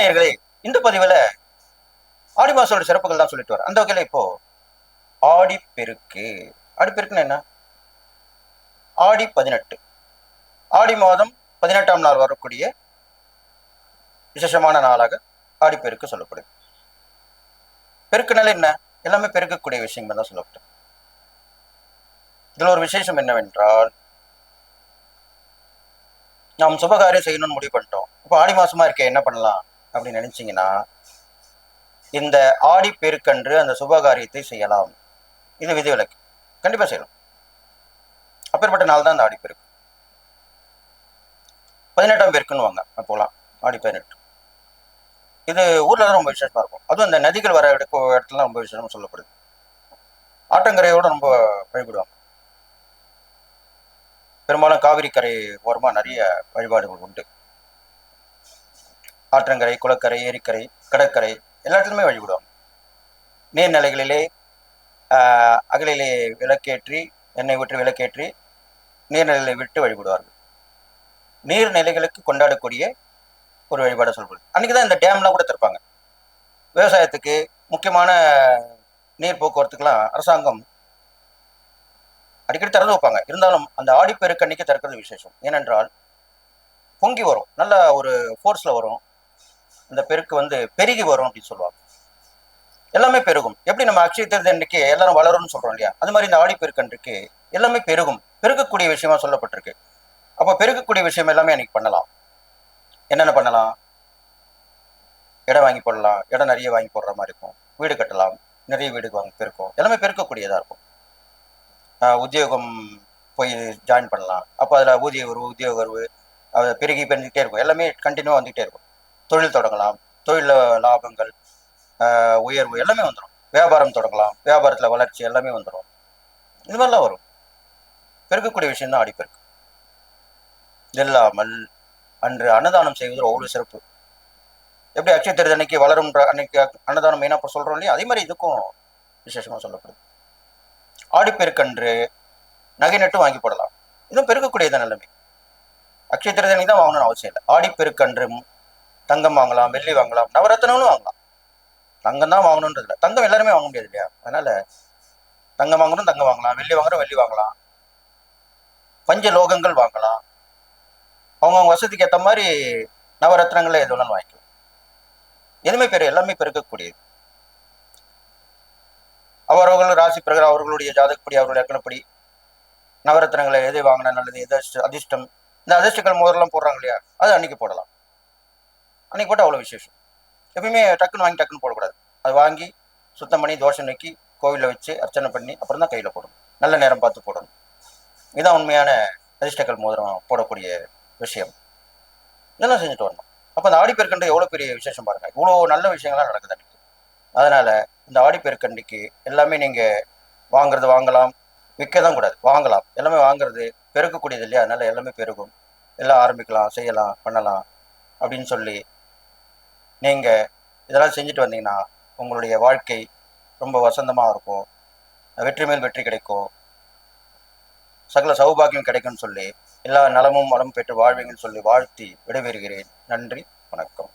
நேயர்களே இந்த பதிவுல ஆடி மாசோட சிறப்புகள் தான் சொல்லிட்டு வர அந்த வகையில் இப்போ ஆடி பெருக்கு. ஆடி பெருக்குன்னு என்ன? ஆடி பதினெட்டு. ஆடி மாதம் பதினெட்டாம் நாள் வரக்கூடிய விசேஷமான நாளாக ஆடிப்பெருக்கு சொல்லப்படுது பெருக்குனால என்ன? எல்லாமே பெருக்கக்கூடிய விஷயங்கள் தான் சொல்லப்படும். இதுல ஒரு விசேஷம் என்னவென்றால் நாம் சுபகாரியம் செய்யணும்னு முடிவு பண்ணிட்டோம். இப்போ ஆடி மாசமா இருக்கே என்ன பண்ணலாம்? அப்படின்னு நினைச்சீங்கன்னா இந்த ஆடி பெருக்கன்று அந்த சுபகாரியத்தை செய்யலாம். இது விதிவிலக்கு. கண்டிப்பா செய்யலாம். அப்பேற்பட்ட நாள் தான் அந்த ஆடி பெருக்கு. பதினெட்டாம் பேருக்குன்னு வாங்க போகலாம் ஆடி பதினெட்டு. இது ஊர்ல தான் ரொம்ப விசேஷமா இருக்கும். அதுவும் இந்த நதிகள் வர இடக்கு இடத்துல ரொம்ப விசேஷமா சொல்லப்படுது. ஆட்டங்கரையோடு ரொம்ப வழிபடுவாங்க பெரும்பாலும் காவிரி கரை ஓரமா நிறைய வழிபாடுகள் உண்டு. ஆற்றங்கரை குளக்கரை ஏரிக்கரை கடற்கரை எல்லாத்துலையுமே வழிபடுவாங்க நீர்நிலைகளிலே அகலிலே விளக்கேற்றி எண்ணெய் ஊற்றி விளக்கேற்றி நீர்நிலைகளை விட்டு வழிபடுவார்கள். நீர்நிலைகளுக்கு கொண்டாடக்கூடிய ஒரு வழிபாடை சொல்வது அன்றைக்கி தான் இந்த டேம்லாம் கூட திறப்பாங்க. விவசாயத்துக்கு முக்கியமான நீர் போக்குவரத்துக்கெல்லாம் அரசாங்கம் அடிக்கடி திறந்து வைப்பாங்க. இருந்தாலும் அந்த ஆடிப்பெருக்கு அன்னைக்கு திறக்கிறது விசேஷம். ஏனென்றால் பொங்கி வரும். நல்ல ஒரு ஃபோர்ஸில் வரும். அந்த பெருக்கு வந்து பெருகி வரும் அப்படின்னு சொல்லுவாங்க. எல்லாமே பெருகும். எப்படி நம்ம அக்ஷய திருதி அன்றைக்கு எல்லாரும் வளரும்னு சொல்றோம் இல்லையா? அது மாதிரி இந்த ஆடி அன்றைக்கு எல்லாமே பெருகும். பெருகக்கூடிய விஷயமா சொல்லப்பட்டிருக்கு. அப்போ பெருகக்கூடிய விஷயம் எல்லாமே அன்னைக்கு பண்ணலாம். என்னென்ன பண்ணலாம்? இடம் வாங்கி போடலாம். இடம் நிறைய வாங்கி போடுற மாதிரி இருக்கும். வீடு கட்டலாம். நிறைய வீடு வாங்கி பெருக்கும். எல்லாமே பெருக்கக்கூடியதாக இருக்கும். உத்தியோகம் போய் ஜாயின் பண்ணலாம். அப்போ அதில் ஊதிய உறவு உத்தியோக உறவு பெருகி பெருந்துக்கிட்டே இருக்கும். எல்லாமே கண்டினியூவாக வந்துகிட்டே இருக்கும். தொழில் தொடங்கலாம். தொழில் லாபங்கள் உயர்வு எல்லாமே வந்துடும் வியாபாரம் தொடங்கலாம். வியாபாரத்தில் வளர்ச்சி எல்லாமே வந்துடும் இது மாதிரிலாம் வரும். பெருக்கக்கூடிய விஷயம் தான் அடிப்பெருக்கு இல்லாமல் அன்று அன்னதானம் செய்வது அவ்வளோ சிறப்பு. எப்படி அக்ஷய திருதி அன்னைக்கு வளரும்ன்ற அன்னைக்கு அன்னதானம் மெயினாக இப்போ சொல்கிறோம் இல்லையா? அதே மாதிரி இதுக்கும் விசேஷமாக சொல்லப்படுது. ஆடிப்பெருக்கன்று நகை நட்டு வாங்கி போடலாம். இதுவும் பெருக்கக்கூடியது நிலைமை அக்ஷய திருதி தான் வாங்கணும்னு அவசியம் இல்லை. ஆடிப்பெருக்கன்று தங்கம் வாங்கலாம் வெள்ளி வாங்கலாம் நவரத்னங்களும் வாங்கலாம். தங்கம் தான் வாங்கணுன்றது இல்லை. தங்கம் எல்லாருமே வாங்க முடியாது இல்லையா? அதனால தங்கம் வாங்கணும் தங்கம் வாங்கலாம். வெள்ளி வாங்குறோம் வெள்ளி வாங்கலாம். பஞ்ச லோகங்கள் வாங்கலாம். அவங்கவுங்க வசதிக்கு ஏற்ற மாதிரி நவரத்னங்களை எது வேணாலும் வாங்கிக்கலாம். எதுவுமே பெரு எல்லாமே பெருக்கக்கூடியது. அவரவர்கள் ராசி பிரகாரம் அவர்களுடைய ஜாதகப்படி அவர்கள் லக்கணப்படி நவரத்னங்களை எது வாங்கினா நல்லது எது அதிர்ஷ்டம்? இந்த அதிர்ஷ்டங்கள் முதல்லாம் போடுறாங்க இல்லையா? அது அன்னைக்கு போடலாம். அன்றைக்கி போட்டால் அவ்வளோ விசேஷம். எப்பயுமே டக்குன்னு வாங்கி டக்குன்னு போடக்கூடாது. அது வாங்கி சுத்தம் பண்ணி தோஷம் நீக்கி கோவிலில் வச்சு அர்ச்சனை பண்ணி அப்புறம் தான் கையில் போடணும். நல்ல நேரம் பார்த்து போடணும். இதுதான் உண்மையான அதிர்ஷ்டங்கள் மோதிரம் போடக்கூடிய விஷயம். இதெல்லாம் செஞ்சுட்டு வரணும். அப்போ அந்த ஆடிப்பெருக்கண்டு எவ்வளோ பெரிய விசேஷம் பாருங்கள் இவ்வளோ நல்ல விஷயங்கள்லாம் நடக்குது அன்றைக்கி அதனால் இந்த ஆடிப்பெருக்கண்டிக்கு எல்லாமே நீங்கள் வாங்குறது வாங்கலாம். விற்க தான் கூடாது. வாங்கலாம். எல்லாமே வாங்குறது பெருக்கக்கூடியது இல்லையா? அதனால் எல்லாமே பெருகும். எல்லாம் ஆரம்பிக்கலாம் செய்யலாம் பண்ணலாம் அப்படின்னு சொல்லி நீங்கள் இதெல்லாம் செஞ்சுட்டு வந்தீங்கன்னா உங்களுடைய வாழ்க்கை ரொம்ப வசந்தமாக இருக்கும். வெற்றி மேல் வெற்றி கிடைக்கும். சகல சௌபாகியம் கிடைக்கும்னு சொல்லி எல்லா நலமும் வளமும் பெற்று வாழ்வீங்கன்னு சொல்லி வாழ்த்தி விடைபெறுகிறேன். நன்றி வணக்கம்.